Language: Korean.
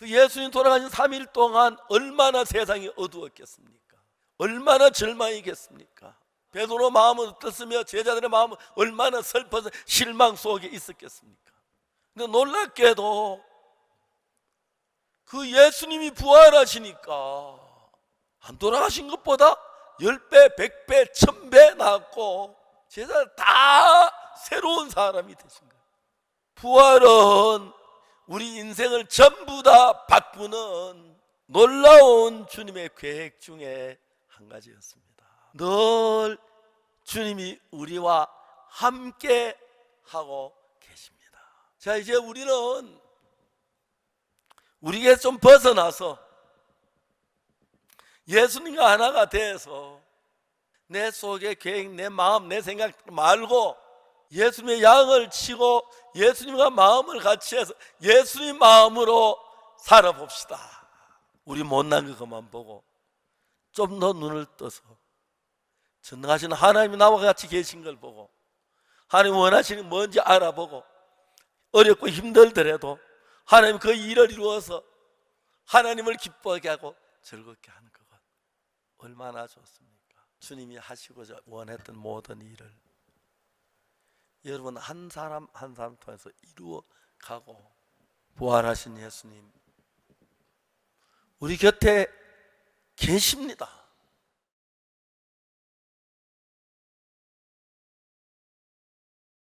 그 예수님 돌아가신 3일 동안 얼마나 세상이 어두웠겠습니까? 얼마나 절망이겠습니까? 베드로 마음은 어떻으며 제자들의 마음은 얼마나 슬퍼서 실망 속에 있었겠습니까? 근데 놀랍게도 그 예수님이 부활하시니까 안 돌아가신 것보다 10배, 100배, 1000배 낫고 제자들 다 새로운 사람이 되신 거예요. 부활은 우리 인생을 전부 다 바꾸는 놀라운 주님의 계획 중에 한 가지였습니다. 늘 주님이 우리와 함께 하고 계십니다. 자, 이제 우리는 우리에게 좀 벗어나서 예수님과 하나가 돼서 내 속의 계획, 내 마음, 내 생각 말고 예수님의 양을 치고 예수님과 마음을 같이 해서 예수님 마음으로 살아봅시다. 우리 못난 그것만 보고 좀 더 눈을 떠서 전능하신 하나님이 나와 같이 계신 걸 보고 하나님 원하시는 게 뭔지 알아보고 어렵고 힘들더라도 하나님 그 일을 이루어서 하나님을 기뻐하게 하고 즐겁게 하는 그것 얼마나 좋습니까? 주님이 하시고자 원했던 모든 일을 여러분 한 사람 한 사람 통해서 이루어 가고 부활하신 예수님 우리 곁에 계십니다.